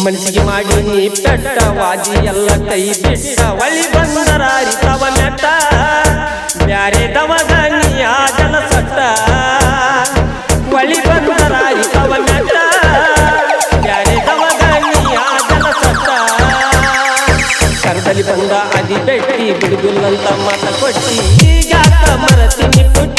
ಮನಸ್ಸಿಗೆ ಮಾಡಿ ನೀ ಪೆಟ್ಟ ವಾಜಿ ಎಲ್ಲ ಕೈ ಬಿಟ್ಟ. ಒಳಿ ಬಂದರಾರಿ ತವ ನೆಟ್ಟ. ಬ್ಯಾರೆ ದವದ ನೀ ಜನ ಸಟ್ಟ. ಒಳಿ ಬಂದರಾರಿ ತವ ನೆಟ್ಟ. ಬ್ಯಾರೆ ದವದ ನೀ ಜನ ಸಟ್ಟ. ಕರದಲ್ಲಿ ಬಂದ ಅದಿ ಬೆಟ್ಟಿ ಬಿಡುಗುಲ್ಲಂತ ಮಾತ ಕೊಟ್ಟಿ. ಈಗ ಮರತೀನಿ ಪುಟ್ಟಿ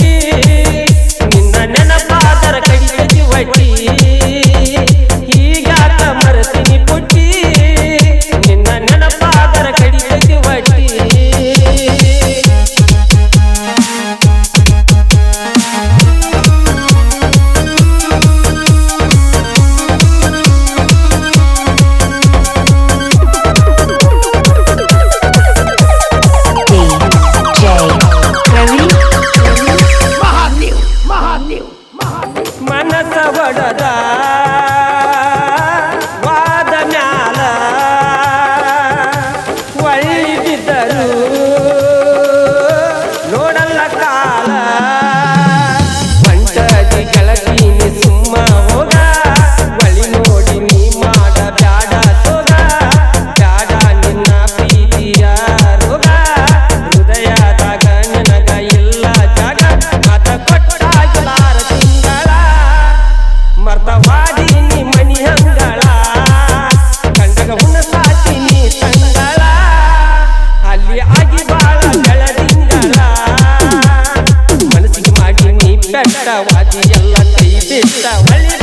ಎಲ್ಲ ಕೈ ಬಿಟ್ಟ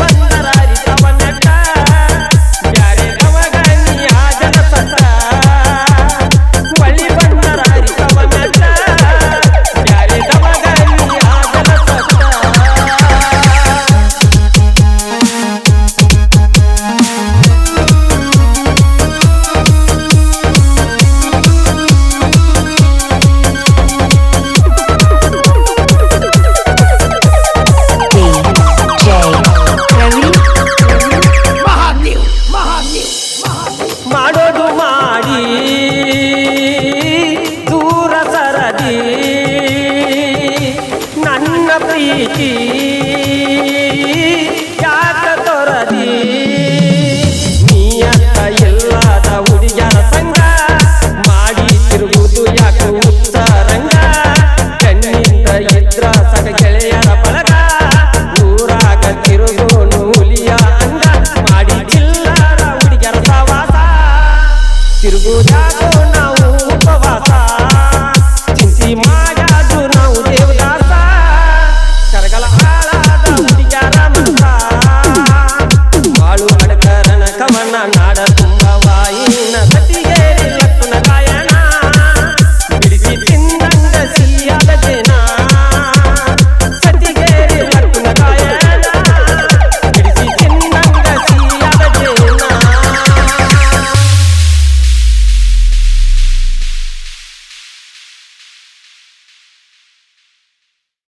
ಬಂದರಾರಿ ತವನ